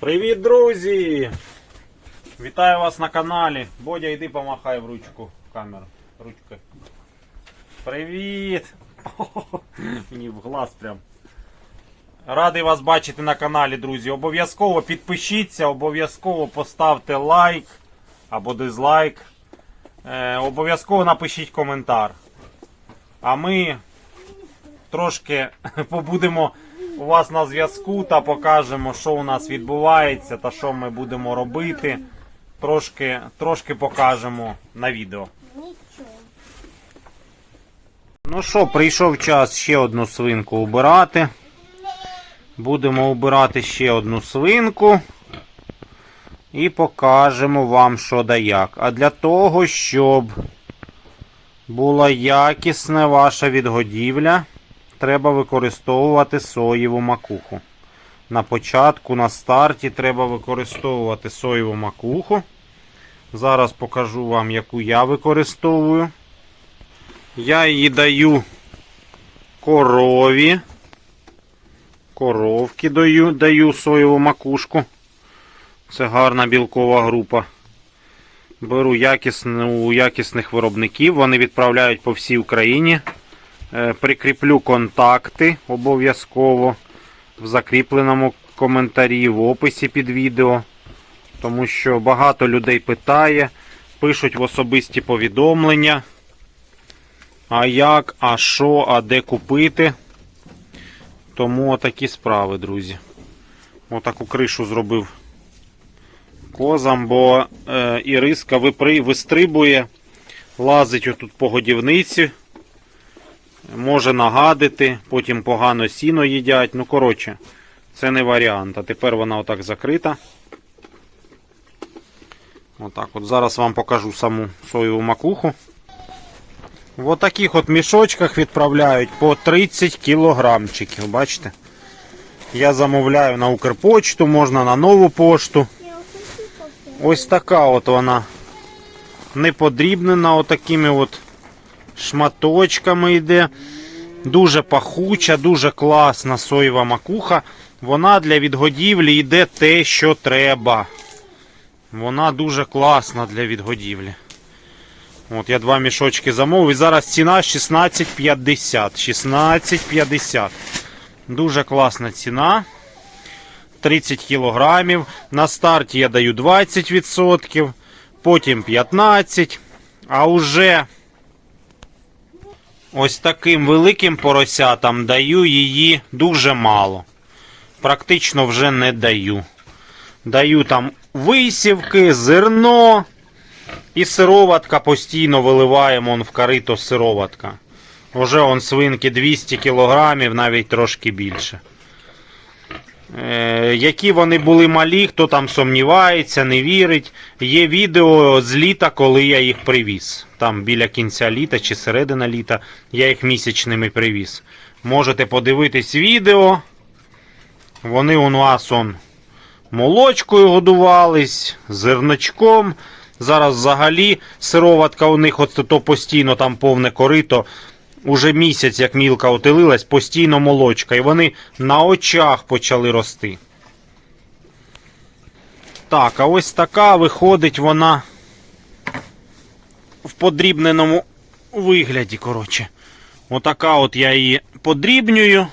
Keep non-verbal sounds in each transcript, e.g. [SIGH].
Привіт, друзі! Вітаю вас на каналі. Бодя, йди помахай в ручку камеру. Ручкою. Привіт! [LAUGHS] Мені в глаз прям. Радий вас бачити на каналі, друзі. Обов'язково підпишіться, обов'язково поставте лайк або дизлайк. Е, обов'язково напишіть коментар. А ми трошки [LAUGHS] побудемо у вас на зв'язку та покажемо, що у нас відбувається та що ми будемо робити. Трошки, трошки покажемо на відео. Ну що, прийшов час ще одну свинку убирати. Будемо убирати ще одну свинку. І покажемо вам, що да як. А для того, щоб була якісна ваша відгодівля, треба використовувати соєву макуху. На початку, на старті треба використовувати соєву макуху. Зараз покажу вам, яку я використовую. Я її даю корові. Коровки даю, даю соєву макушку. Це гарна білкова група. Беру якісну, якісних виробників. Вони відправляють по всій Україні. Е, Прикріплю контакти обов'язково в закріпленому коментарі, в описі під відео. Тому що багато людей питає, пишуть в особисті повідомлення. А як, а що, а де купити. Тому отакі справи, друзі. Отаку кришу зробив козам, бо е, іриска вистрибує, лазить отут по годівниці, може нагадити, потім погано сіно їдять. Ну, коротше, це не варіант. А тепер вона отак закрита. Отак от. Зараз вам покажу саму соєву макуху. В таких от мішочках відправляють по 30 кілограмчиків. Бачите? Я замовляю на Укрпочту, можна на нову пошту. Ось така от вона не подрібнена отакими от шматочками йде. Дуже пахуча, дуже класна соєва макуха. Вона для відгодівлі йде те, що треба. Вона дуже класна для відгодівлі. От я два мішочки замовив. І зараз ціна 16,50. 16,50. Дуже класна ціна. 30 кілограмів. На старті я даю 20%, потім 15%. А уже ось таким великим поросятам даю її дуже мало. Практично вже не даю. Даю там висівки, зерно. І сироватка постійно виливаємо он в корито сироватка. Уже он свинки 200 кілограмів, навіть трошки більше. Е, які вони були малі, хто там сумнівається, не вірить. Є відео з літа, коли я їх привіз. Там біля кінця літа чи середина літа я їх місячними привіз. Можете подивитись відео. Вони у нас он молочкою годувались, зерночком. Зараз взагалі сироватка у них от то постійно там повне корито. Уже місяць, як мілка отелилась, постійно молочка. І вони на очах почали рости. Так, а ось така виходить вона в подрібненому вигляді. коротше. Отака от я її подрібнюю.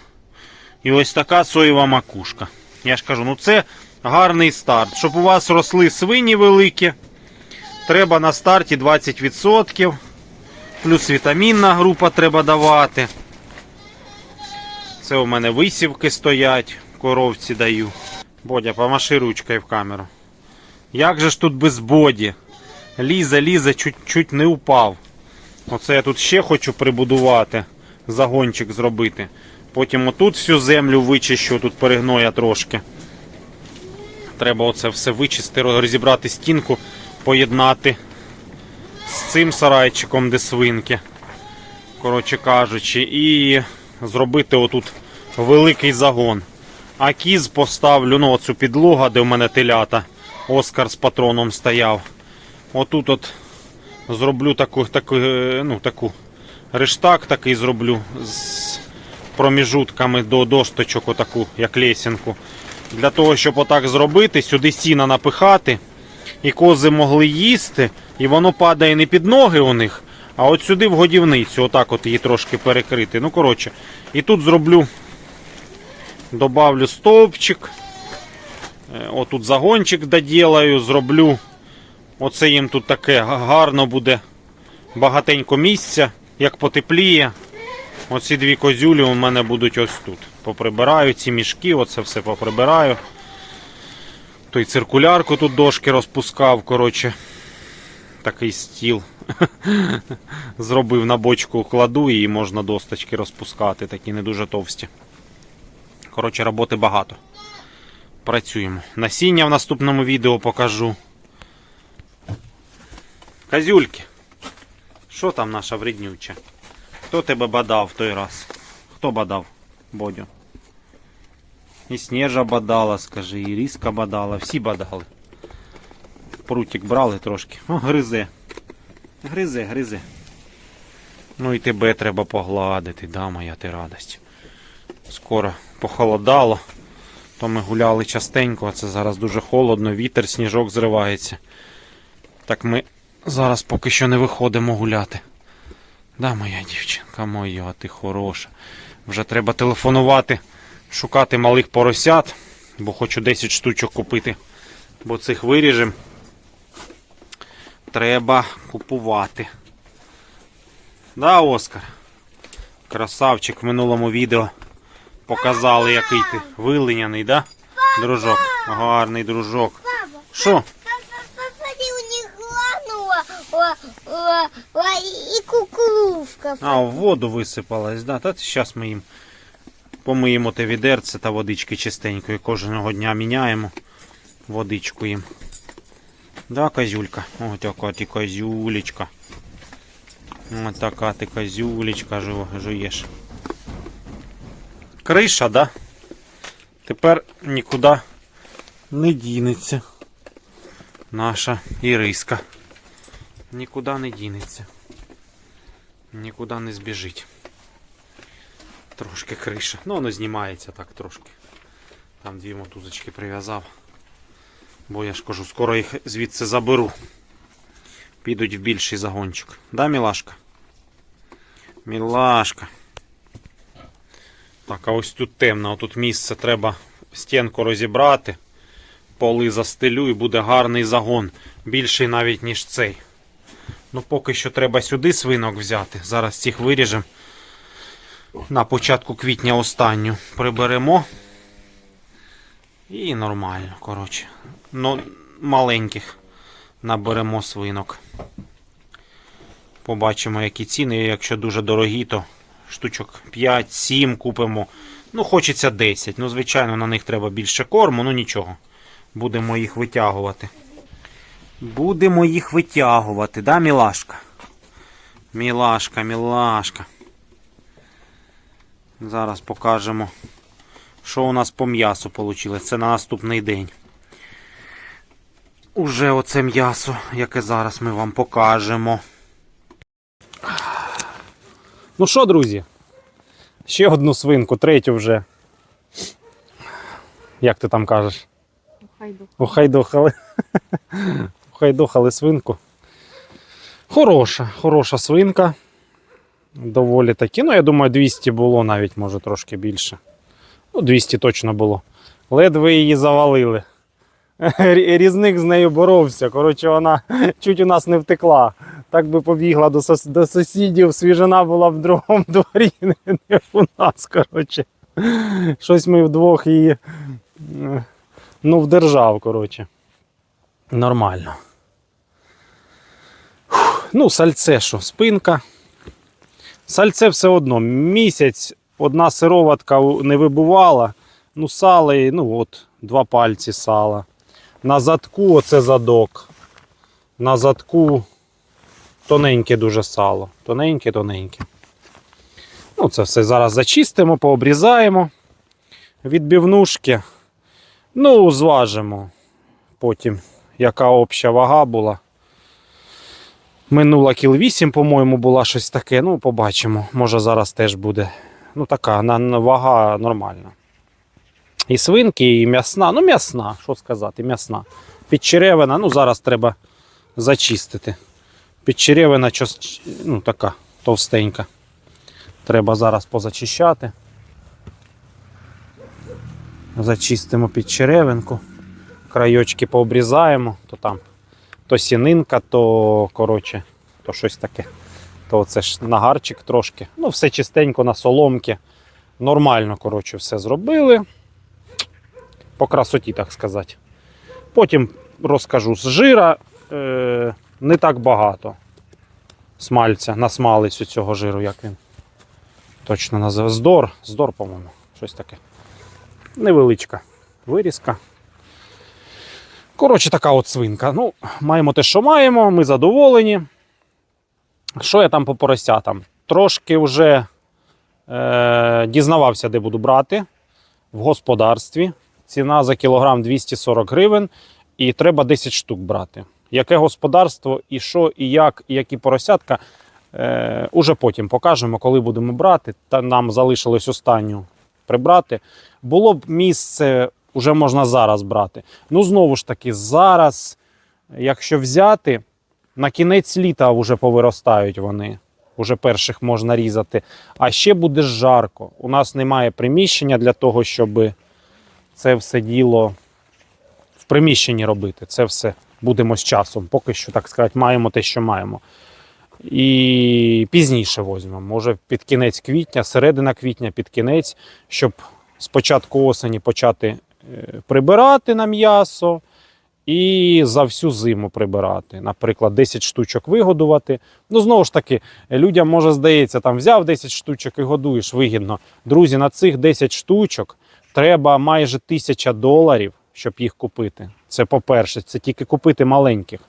І ось така соєва макушка. Я ж кажу, ну це гарний старт. Щоб у вас росли свині великі, треба на старті 20%. Плюс вітамінна група треба давати. Це у мене висівки стоять, коровці даю. Бодя, помаши ручкою в камеру. Як же ж тут без боді? Лізе, лізе, чуть-чуть не упав. Оце я тут ще хочу прибудувати, загончик зробити. Потім отут всю землю вичищу, тут перегноя трошки. Треба оце все вичистити, розібрати стінку, поєднати цим сарайчиком, де свинки. Коротше кажучи, і зробити отут великий загон. А кіз поставлю, ну оцю підлогу, де в мене телята. Оскар з патроном стояв. Отут от зроблю таку, таку, ну, таку рештак такий зроблю з проміжутками до досточок, отаку, як лесінку. Для того, щоб отак зробити, сюди сіна напихати, і кози могли їсти, і воно падає не під ноги у них, а от сюди в годівницю, отак от її трошки перекрити. Ну, коротше, і тут зроблю, добавлю стовпчик. Е, Отут загончик доділаю, зроблю. Оце їм тут таке гарно буде багатенько місця, як потепліє. Оці дві козюлі у мене будуть ось тут. Поприбираю ці мішки, оце все поприбираю. Той циркулярку тут дошки розпускав, коротше. Такий стіл. [LAUGHS] Зробив на бочку кладу і можна досточки розпускати, такі не дуже товсті. Коротше, роботи багато. Працюємо. Насіння в наступному відео покажу. Козюльки. Що там наша вреднюча? Хто тебе бадав в той раз? Хто бадав, Бодю? І Снежа бадала, скажи, і Ріска бадала, всі бадали. Прутик брали трошки. О, гризе. Гризе, гризе. Ну і тебе треба погладити, да, моя ти радость. Скоро похолодало. То ми гуляли частенько, а це зараз дуже холодно, вітер, сніжок зривається. Так ми зараз поки що не виходимо гуляти. Да, моя дівчинка моя, ти хороша. Вже треба телефонувати, шукати малих поросят, бо хочу 10 штучок купити. Бо цих виріжем. Треба купувати. Да, Оскар? Красавчик в минулому відео показали, який ти вилиняний, да? Дружок. Гарний дружок. Що? и кукурузка. А, в воду висипалась, да? Та зараз ми їм помиємо те відерце та водички чистенької. Кожного дня міняємо водичку їм. Да, козюлька? О, така ти козюлечка. Ось така ти козюлечка жу- жуєш. Криша, да? Тепер нікуди не дінеться. Наша Іриска. Нікуди не дінеться. Нікуди не збіжить. Трошки криша. Ну, воно знімається так трошки. Там дві мотузочки прив'язав. Бо я ж кажу, скоро їх звідси заберу. Підуть в більший загончик. Да, мілашка? Мілашка. Так, а ось тут темно, тут місце треба стінку розібрати, поли застелю і буде гарний загон. Більший навіть, ніж цей. Ну, поки що треба сюди свинок взяти. Зараз цих виріжемо. На початку квітня останню приберемо. І нормально, коротше. Ну, маленьких наберемо свинок. Побачимо, які ціни. Якщо дуже дорогі, то штучок 5-7 купимо. Ну, хочеться 10. Ну, звичайно, на них треба більше корму, ну нічого. Будемо їх витягувати. Будемо їх витягувати, да, мілашка? Мілашка, мілашка. Зараз покажемо, що у нас по м'ясу вийшло. Це на наступний день. Уже оце м'ясо, яке зараз ми вам покажемо. Ну що, друзі? Ще одну свинку, третю вже. Як ти там кажеш? Ухайдохали. Ухайдохали свинку. Хороша, хороша свинка. Доволі таки. Ну, я думаю, 200 було навіть, може трошки більше. Ну, 200 точно було. Ледве її завалили. Рі- Різник з нею боровся. Коротше, вона [LAUGHS] чуть у нас не втекла. Так би побігла до, сос- до сусідів, свіжина була в другому [LAUGHS] дворі, не, не у нас. Коротше. Щось ми вдвох її е, ну, вдержав, коротше. Нормально. Фух, Ну, сальце що, спинка. Сальце все одно. Місяць одна сироватка не вибувала. Ну, сало, і, ну от, два пальці сала. На задку оце задок. На задку тоненьке дуже сало. Тоненьке, тоненьке. Ну, це все зараз зачистимо, пообрізаємо. Відбивнушки. Ну, зважимо. Потім, яка обща вага була. Минула кіл 8, по-моєму, була щось таке. Ну, побачимо. Може зараз теж буде. Ну, така вага нормальна. І свинки, і м'ясна. Ну, м'ясна, що сказати, м'ясна. Підчеревина, ну зараз треба зачистити. Підчеревина ну, така товстенька. Треба зараз позачищати. Зачистимо підчеревинку. Крайочки пообрізаємо, то там то сінинка, то коротше, то щось таке. То це ж нагарчик трошки. Ну, все чистенько на соломки. Нормально, коротше, все зробили. По красоті, так сказати. Потім розкажу з жира е, не так багато смальця, насмалець у цього жиру, як він точно називає. Здор, здор, по-моєму, щось таке. Невеличка вирізка. Коротше, така от свинка. Ну, маємо те, що маємо, ми задоволені. Що я там по поросятам? Трошки вже е, дізнавався, де буду брати. В господарстві. Ціна за кілограм 240 гривень, і треба 10 штук брати. Яке господарство, і що, і як, і які поросятка. Е, уже потім покажемо, коли будемо брати. Та нам залишилось останню прибрати. Було б місце, вже можна зараз брати. Ну, знову ж таки, зараз, якщо взяти, на кінець літа вже повиростають вони. Уже перших можна різати. А ще буде жарко. У нас немає приміщення для того, щоб це все діло в приміщенні робити. Це все будемо з часом. Поки що, так сказати, маємо те, що маємо. І пізніше візьмемо. Може під кінець квітня, середина квітня, під кінець, щоб з початку осені почати е, прибирати на м'ясо і за всю зиму прибирати. Наприклад, 10 штучок вигодувати. Ну, знову ж таки, людям може здається, там взяв 10 штучок і годуєш вигідно. Друзі, на цих 10 штучок треба майже тисяча доларів, щоб їх купити. Це по-перше, це тільки купити маленьких.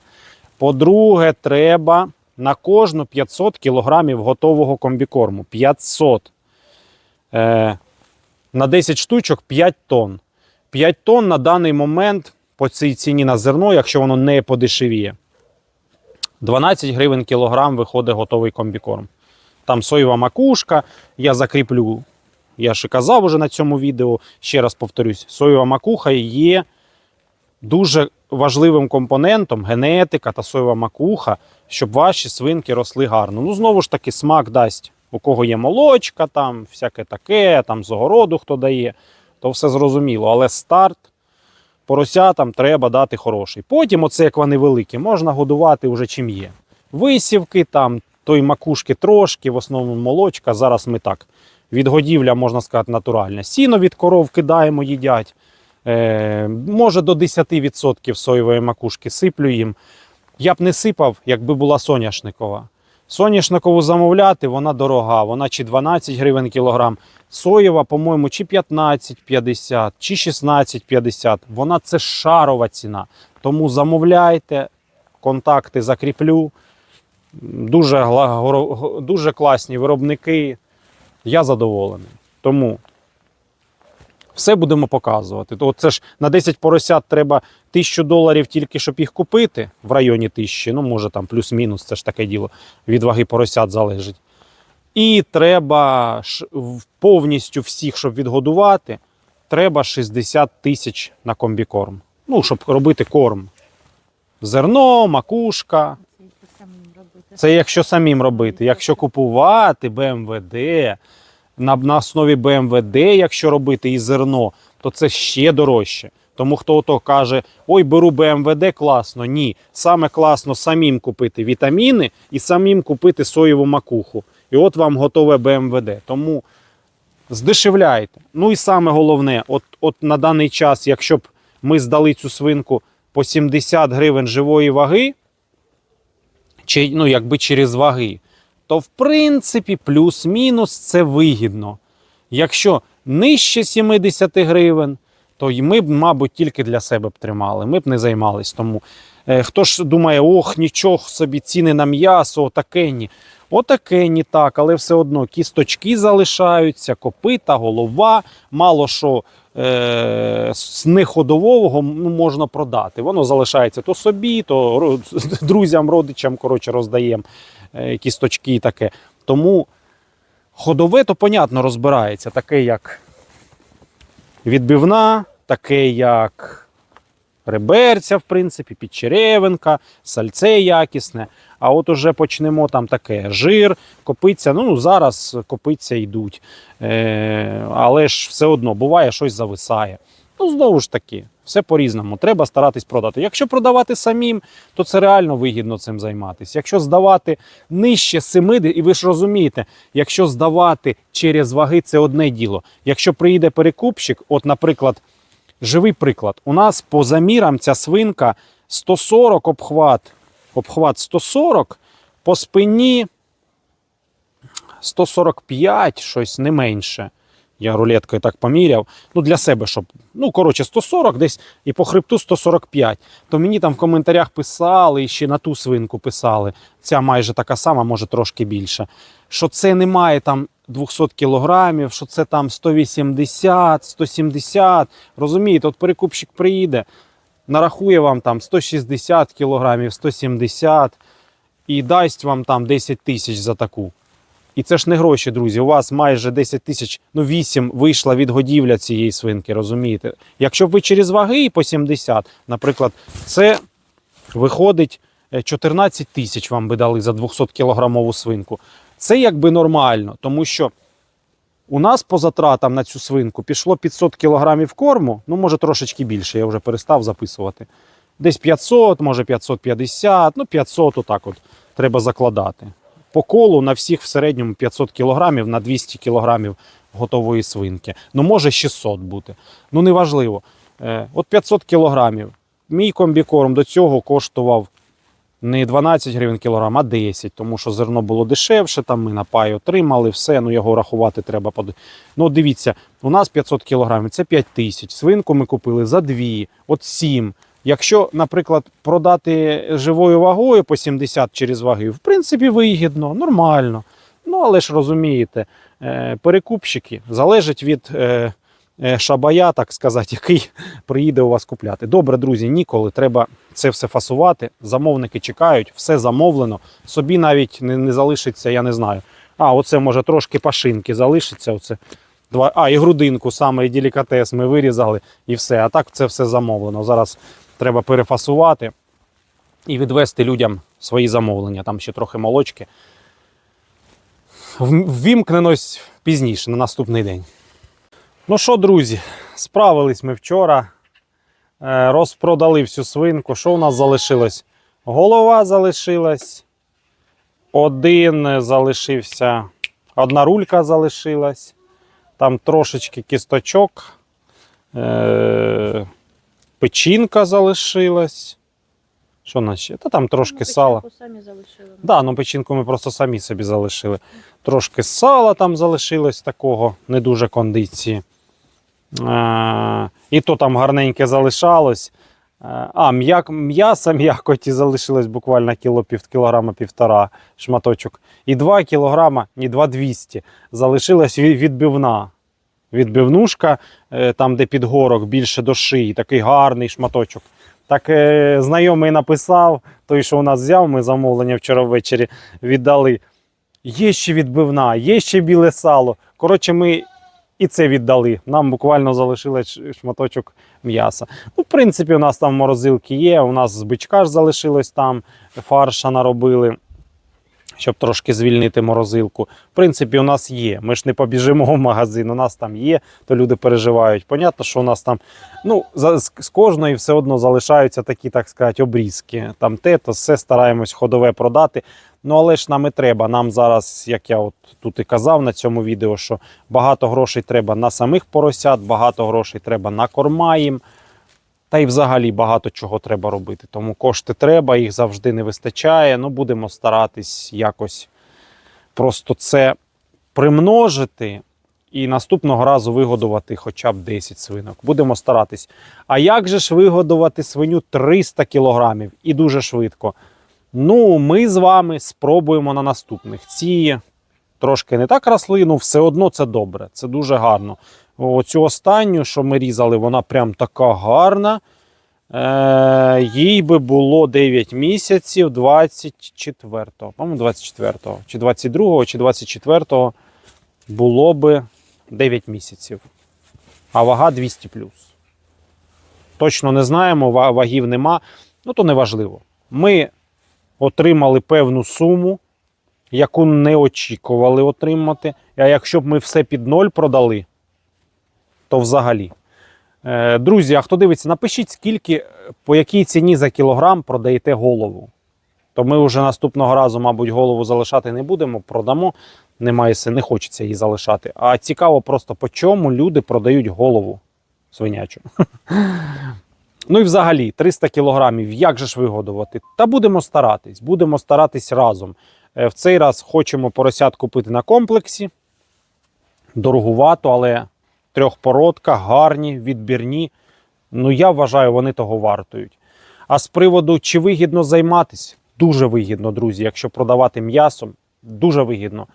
По-друге, треба на кожну 500 кілограмів готового комбікорму. 500. Е, на 10 штучок 5 тонн. 5 тонн на даний момент по цій ціні на зерно, якщо воно не подешевіє. 12 гривень кілограм виходить готовий комбікорм. Там соєва макушка, я закріплю. Я і казав уже на цьому відео, ще раз повторюсь, соєва макуха є дуже важливим компонентом генетика та соєва макуха, щоб ваші свинки росли гарно. Ну, знову ж таки, смак дасть. У кого є молочка, там, всяке таке, там з огороду хто дає, то все зрозуміло. Але старт поросятам треба дати хороший. Потім, оце як вони великі, можна годувати вже чим є. Висівки, там, той макушки трошки, в основному молочка. Зараз ми так. Відгодівля, можна сказати, натуральна. Сіно від коров кидаємо, їдять. Е, може до 10% соєвої макушки сиплю їм. Я б не сипав, якби була соняшникова. Соняшникову замовляти, вона дорога, вона чи 12 гривень кілограм. Соєва, по-моєму, чи 15,50, чи 16,50. Вона це шарова ціна. Тому замовляйте, контакти закріплю. Дуже, дуже класні виробники. Я задоволений. Тому все будемо показувати. То це ж на 10 поросят треба 1000 доларів тільки, щоб їх купити в районі 1000, ну може там плюс-мінус, це ж таке діло. Від ваги поросят залежить. І треба повністю всіх, щоб відгодувати, треба 60 тисяч на комбікорм. Ну, щоб робити корм. Зерно, макушка. Це якщо самим робити. Якщо купувати БМВД, на, на основі БМВД, якщо робити і зерно, то це ще дорожче. Тому хто ото каже, ой, беру БМВД, класно. Ні. Саме класно самим купити вітаміни і самим купити соєву макуху. І от вам готове БМВД. Тому здешевляйте. Ну і саме головне, от, от на даний час, якщо б ми здали цю свинку по 70 гривень живої ваги, чи, ну, якби через ваги, то в принципі плюс-мінус це вигідно. Якщо нижче 70 гривень, то й ми б, мабуть, тільки для себе б тримали. Ми б не займались. Тому е, хто ж думає, ох, нічого собі, ціни на м'ясо, отаке ні. Отаке ні так, але все одно кісточки залишаються, копита, голова, мало що е, з неходового ну, можна продати. Воно залишається то собі, то [LAUGHS] друзям, родичам коротше, роздаємо е, кісточки і таке. Тому ходове, то понятно розбирається, таке як відбивна, таке як реберця, в принципі, підчеревинка, сальце якісне. А от уже почнемо там таке жир, копиться. Ну, зараз копиться йдуть. Е, але ж все одно буває, щось зависає. Ну, знову ж таки, все по-різному. Треба старатись продати. Якщо продавати самим, то це реально вигідно цим займатися. Якщо здавати нижче 70, і ви ж розумієте, якщо здавати через ваги, це одне діло. Якщо приїде перекупщик, от, наприклад, живий приклад, у нас по замірам ця свинка 140 обхват, обхват 140, по спині 145, щось не менше. Я рулеткою так поміряв. Ну, для себе, щоб. Ну, коротше, 140 десь і по хребту 145. То мені там в коментарях писали, і ще на ту свинку писали. Ця майже така сама, може трошки більше. Що це немає там 200 кілограмів, що це там 180, 170. Розумієте, от перекупщик приїде, нарахує вам там 160 кілограмів, 170 і дасть вам там 10 тисяч за таку. І це ж не гроші, друзі. У вас майже 10 тисяч, ну 8 вийшла від годівля цієї свинки, розумієте? Якщо б ви через ваги по 70, наприклад, це виходить е, 14 тисяч вам би дали за 200 кілограмову свинку. Це якби нормально, тому що у нас по затратам на цю свинку пішло 500 кілограмів корму, ну може трошечки більше, я вже перестав записувати. Десь 500, може 550, ну 500 отак от треба закладати. По колу на всіх в середньому 500 кілограмів на 200 кілограмів готової свинки. Ну може 600 бути. Ну неважливо. Е, от 500 кілограмів. Мій комбікорм до цього коштував не 12 гривень кілограм, а 10, тому що зерно було дешевше, там ми на пай отримали, все, ну його рахувати треба. Ну, дивіться, у нас 500 кілограмів, це 5 тисяч. Свинку ми купили за 2, от 7. Якщо, наприклад, продати живою вагою по 70 через ваги, в принципі, вигідно, нормально. Ну, але ж розумієте, е, перекупщики залежать від е, е, шабая, так сказати, який [LAUGHS] приїде у вас купляти. Добре, друзі, ніколи треба це все фасувати. Замовники чекають, все замовлено. Собі навіть не, не залишиться, я не знаю. А, оце може трошки пашинки залишиться. Оце. А, і грудинку, саме і делікатес ми вирізали, і все. А так це все замовлено. Зараз треба перефасувати і відвести людям свої замовлення. Там ще трохи молочки. В- Ввімкнемось пізніше, на наступний день. Ну що, друзі, справились ми вчора. Е, Розпродали всю свинку. Що у нас залишилось? Голова залишилась. Один залишився, одна рулька залишилась. Там трошечки кісточок. Е, печінка залишилась. Що у нас ще? Та там трошки Ну, сала. самі залишили. Да, ну печінку ми просто самі собі залишили. Трошки сала там залишилось такого, не дуже кондиції. Е, і то там гарненьке залишалось. Е, а, м'як, м'яса м'якоті залишилось буквально кіло пів, кілограма півтора шматочок. І 2 кілограма, ні, 2,200 залишилась від- відбивна. Відбивнушка, е, там, де підгорок, більше до шиї, такий гарний шматочок. Так е, знайомий написав, той, що у нас взяв, ми замовлення вчора ввечері віддали. Є ще відбивна, є ще біле сало. Коротше, ми і це віддали. Нам буквально залишилось шматочок м'яса. Ну, в принципі, у нас там морозилки є, у нас з бичка ж залишилось там, фарша наробили, щоб трошки звільнити морозилку. В принципі, у нас є. Ми ж не побіжимо в магазин, у нас там є, то люди переживають. Понятно, що у нас там ну, з кожної все одно залишаються такі, так сказати, обрізки. Там те, то все стараємось ходове продати. Ну, але ж нам і треба. Нам зараз, як я от тут і казав на цьому відео, що багато грошей треба на самих поросят, багато грошей треба на корма їм. Та й взагалі багато чого треба робити. Тому кошти треба, їх завжди не вистачає. Ну, будемо старатись якось просто це примножити і наступного разу вигодувати хоча б 10 свинок. Будемо старатись. А як же ж вигодувати свиню 300 кілограмів і дуже швидко? Ну, ми з вами спробуємо на наступних. Ці трошки не так росли, ну все одно це добре, це дуже гарно. Оцю останню, що ми різали, вона прям така гарна. Е, їй би було 9 місяців 24-го, по-моєму, 24-го, чи 22-го, чи 24-го було би 9 місяців. а вага 200 Точно не знаємо, вагів нема. Ну то не важливо. Ми отримали певну суму, яку не очікували отримати. А якщо б ми все під ноль продали, то взагалі. Е, Друзі, а хто дивиться, напишіть, скільки, е, по якій ціні за кілограм продаєте голову. То ми вже наступного разу, мабуть, голову залишати не будемо, продамо. Немає не хочеться її залишати. А цікаво просто, по чому люди продають голову свинячу. [LAUGHS] Ну і взагалі, 300 кілограмів, як же ж вигодувати? Та будемо старатись, будемо старатись разом. Е, В цей раз хочемо поросят купити на комплексі. Дорогувато, але трьохпородка, гарні, відбірні. Ну, я вважаю, вони того вартують. А з приводу, чи вигідно займатися? Дуже вигідно, друзі. Якщо продавати м'ясом, дуже вигідно.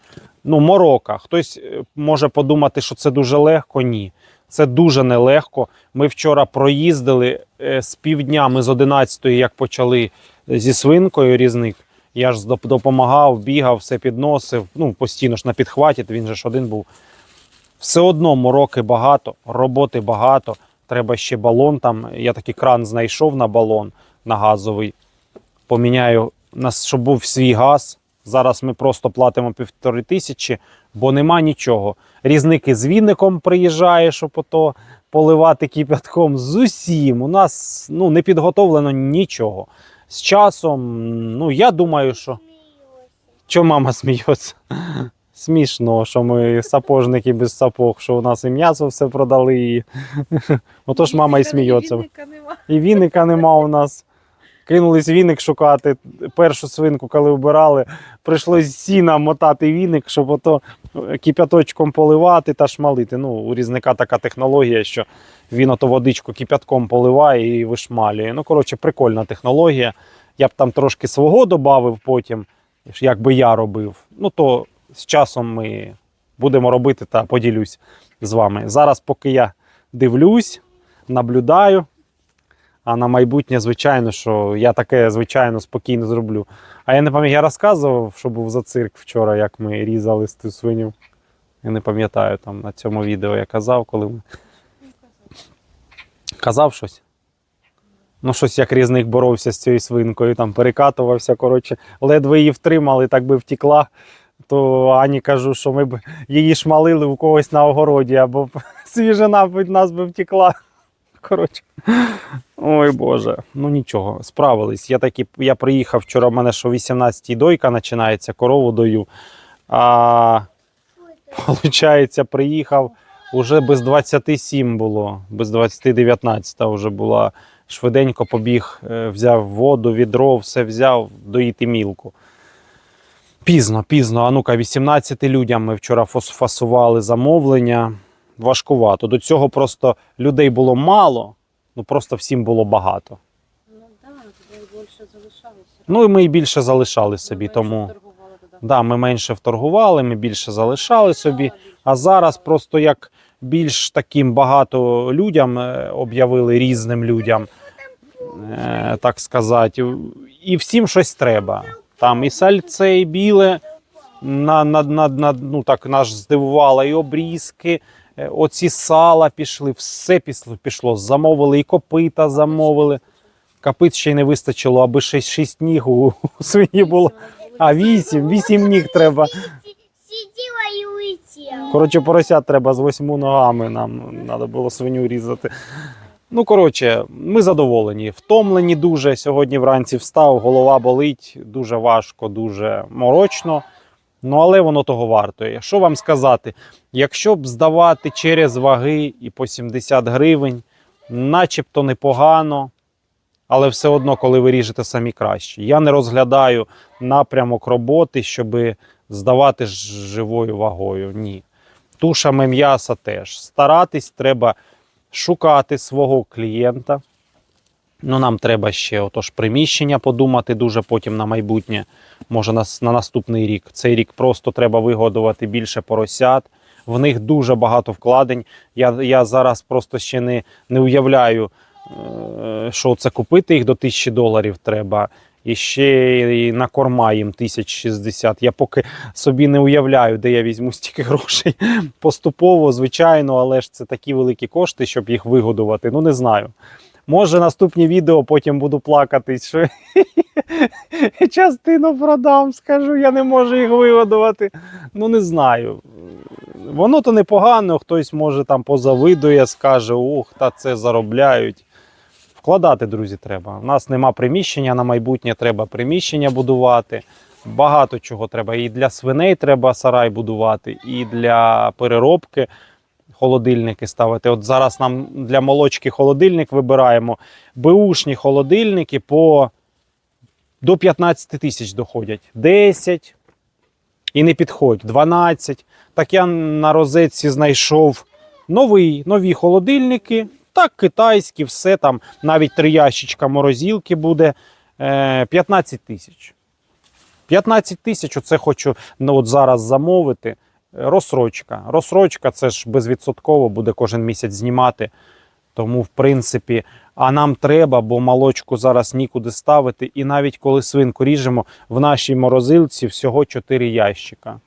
Ну, морока. Хтось е, може подумати, що це дуже легко. Ні. Це дуже нелегко. Ми вчора проїздили е, з півдня, ми з 11 як почали зі свинкою різник. Я ж допомагав, бігав, все підносив. Ну, постійно ж на підхваті, він же ж один був. Все одно мороки багато, роботи багато. Треба ще балон. Там я такий кран знайшов на балон на газовий. Поміняю, щоб був свій газ. Зараз ми просто платимо півтори тисячі, бо нема нічого. Різники з віником приїжджає, щоб ото поливати кипятком. З усім. У нас ну, не підготовлено нічого. З часом, ну я думаю, що. Що мама сміється? Смішно, що ми сапожники без сапог, що у нас і м'ясо все продали. І... [LAUGHS] Отож мама і сміється. І віника нема у нас. Кинулись віник шукати. Першу свинку, коли вбирали, прийшлось сіна мотати віник, щоб ото кип'яточком поливати та шмалити. Ну, у різника така технологія, що він ото водичку кип'ятком поливає і вишмалює. Ну, коротше, прикольна технологія. Я б там трошки свого додав потім, як би я робив. Ну, то з часом ми будемо робити та поділюсь з вами. Зараз, поки я дивлюсь, наблюдаю. А на майбутнє, звичайно, що я таке, звичайно, спокійно зроблю. А я не пам'ятаю, я розказував, що був за цирк вчора, як ми різали з ту свиню. Я не пам'ятаю там на цьому відео я казав, коли ми. Казав щось? Ну, щось як різник боровся з цією свинкою, там перекатувався. Коротше, ледве її втримали, так би втікла. То Ані кажу, що ми б її шмалили у когось на огороді, або [LAUGHS] свіжина від нас би втекла. Коротше. Ой Боже, ну нічого, справились. Я таки, я приїхав вчора, в мене що 18-й дойка починається, корову дою. А виходить, приїхав уже без 27 було, без 20-19 вже була. Швиденько побіг, е, взяв воду, відро, все взяв, доїти мілку. Пізно, пізно. А ну-ка, 18 людям ми вчора фас- фасували замовлення. Важкувато. До цього просто людей було мало, ну просто всім було багато. Ну так, да, більше залишалося. Ну і ми і більше залишали собі. Менше Тому торгували туди. да, ми менше вторгували, ми більше залишали собі. А зараз просто як більш таким багато людям е, об'явили різним людям, е, так сказати, і всім щось треба. Там і сальце, і біле, на, на, на, на, ну, так, нас здивувало, і обрізки, е, оці сала пішли, все пішло. Замовили, і копита замовили. Копит ще й не вистачило, аби ще шість ніг у, у свині було. А вісім, вісім ніг треба. Сиділа і улетіла. Коротше, поросят треба з восьми ногами. Нам треба було свиню різати. Ну, коротше, ми задоволені. Втомлені дуже. Сьогодні вранці встав, голова болить, дуже важко, дуже морочно. Ну, але воно того вартує. Що вам сказати? Якщо б здавати через ваги і по 70 гривень, начебто непогано, але все одно, коли ви ріжете самі краще. Я не розглядаю напрямок роботи, щоб здавати живою вагою. Ні. Тушами м'яса теж. Старатись треба шукати свого клієнта. Ну, нам треба ще отож приміщення подумати дуже потім на майбутнє, може на, на наступний рік. Цей рік просто треба вигодувати більше поросят. В них дуже багато вкладень. Я, я зараз просто ще не, не уявляю, е, що це купити їх до 1000 доларів треба. І ще і на корма їм 1060. Я поки собі не уявляю, де я візьму стільки грошей. [LAUGHS] Поступово, звичайно, але ж це такі великі кошти, щоб їх вигодувати. Ну, не знаю. Може, наступні відео потім буду плакатись, що [LAUGHS] частину продам, скажу, я не можу їх вигодувати. Ну, не знаю. Воно то непогано, хтось може там позавидує, скаже, ух, та це заробляють. Вкладати, друзі, треба. У нас нема приміщення на майбутнє, треба приміщення будувати. Багато чого треба. І для свиней треба сарай будувати, і для переробки холодильники ставити. От зараз нам для молочки холодильник вибираємо. Беушні холодильники по до 15 тисяч доходять. 10 і не підходять, 12. Так я на розетці знайшов новий, нові холодильники. Так, китайські, все там, навіть три ящичка морозилки буде е, 15 тисяч. 15 тисяч, оце хочу ну, от зараз замовити. Розсрочка. Розсрочка це ж безвідсотково буде кожен місяць знімати. Тому, в принципі, а нам треба, бо молочку зараз нікуди ставити. І навіть коли свинку ріжемо, в нашій морозилці всього 4 ящика.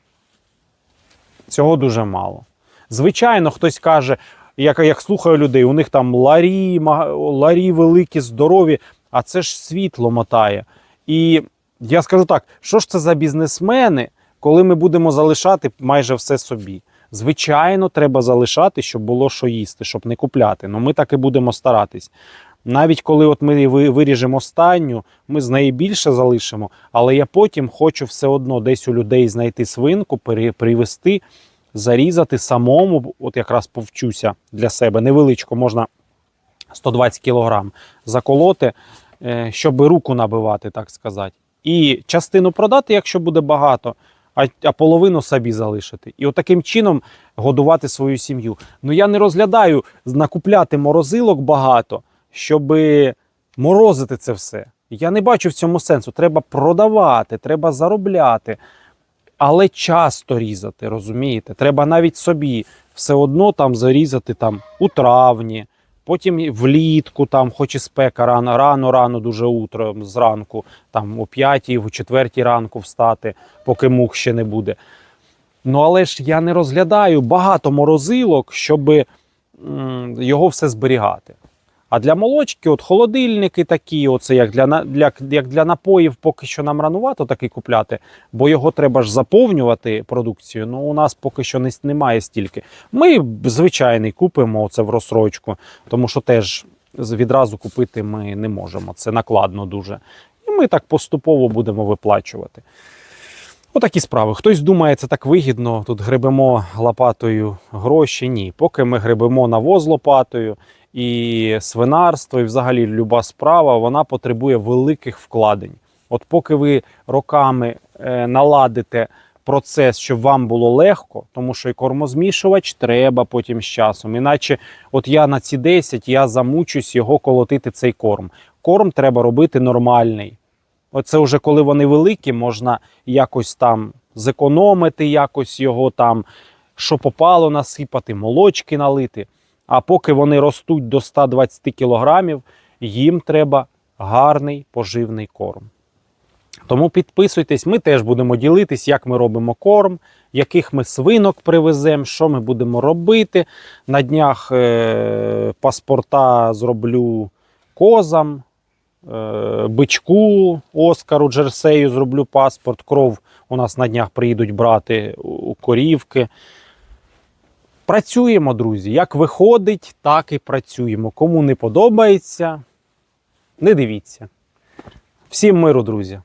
Цього дуже мало. Звичайно, хтось каже, як, як слухаю людей, у них там ларі, ларі великі, здорові, а це ж світло мотає. І я скажу так: що ж це за бізнесмени, коли ми будемо залишати майже все собі? Звичайно, треба залишати, щоб було що їсти, щоб не купляти. Ну ми так і будемо старатись. Навіть коли от ми виріжемо останню, ми з неї більше залишимо, але я потім хочу все одно десь у людей знайти свинку, привезти, зарізати самому, от якраз повчуся для себе. Невеличко можна 120 кг заколоти, е, щоб руку набивати, так сказати. І частину продати, якщо буде багато, а, а половину собі залишити. І от таким чином годувати свою сім'ю. Ну я не розглядаю накупляти морозилок багато, щоб морозити це все. Я не бачу в цьому сенсу. Треба продавати, треба заробляти, але часто різати, розумієте? Треба навіть собі все одно там зарізати там у травні, потім влітку, там, хоч і спека рано, рано, рано, дуже утром зранку, там о 5 о 4 ранку встати, поки мух ще не буде. Ну але ж я не розглядаю багато морозилок, щоб його все зберігати. А для молочки, от холодильники такі, оце як для, для, як для напоїв, поки що нам ранувато такий купляти, бо його треба ж заповнювати продукцію. Ну, у нас поки що не, немає стільки. Ми звичайний купимо це в розсрочку, тому що теж відразу купити ми не можемо. Це накладно дуже. І ми так поступово будемо виплачувати. Отакі справи. Хтось думає, це так вигідно. Тут гребемо лопатою гроші. Ні, поки ми гребемо навоз лопатою, і свинарство, і взагалі люба справа, вона потребує великих вкладень. От поки ви роками е, наладите процес, щоб вам було легко, тому що і кормозмішувач треба потім з часом. Іначе, от я на ці 10 я замучусь його колотити цей корм. Корм треба робити нормальний. Оце вже коли вони великі, можна якось там зекономити, якось його там, що попало, насипати, молочки налити. А поки вони ростуть до 120 кілограмів, їм треба гарний поживний корм. Тому підписуйтесь, ми теж будемо ділитись, як ми робимо корм, яких ми свинок привеземо, що ми будемо робити. На днях е- паспорта зроблю козам, е- бичку Оскару Джерсею зроблю паспорт. Кров у нас на днях приїдуть брати у- у корівки. Працюємо, друзі. Як виходить, так і працюємо. Кому не подобається, не дивіться. Всім миру, друзі!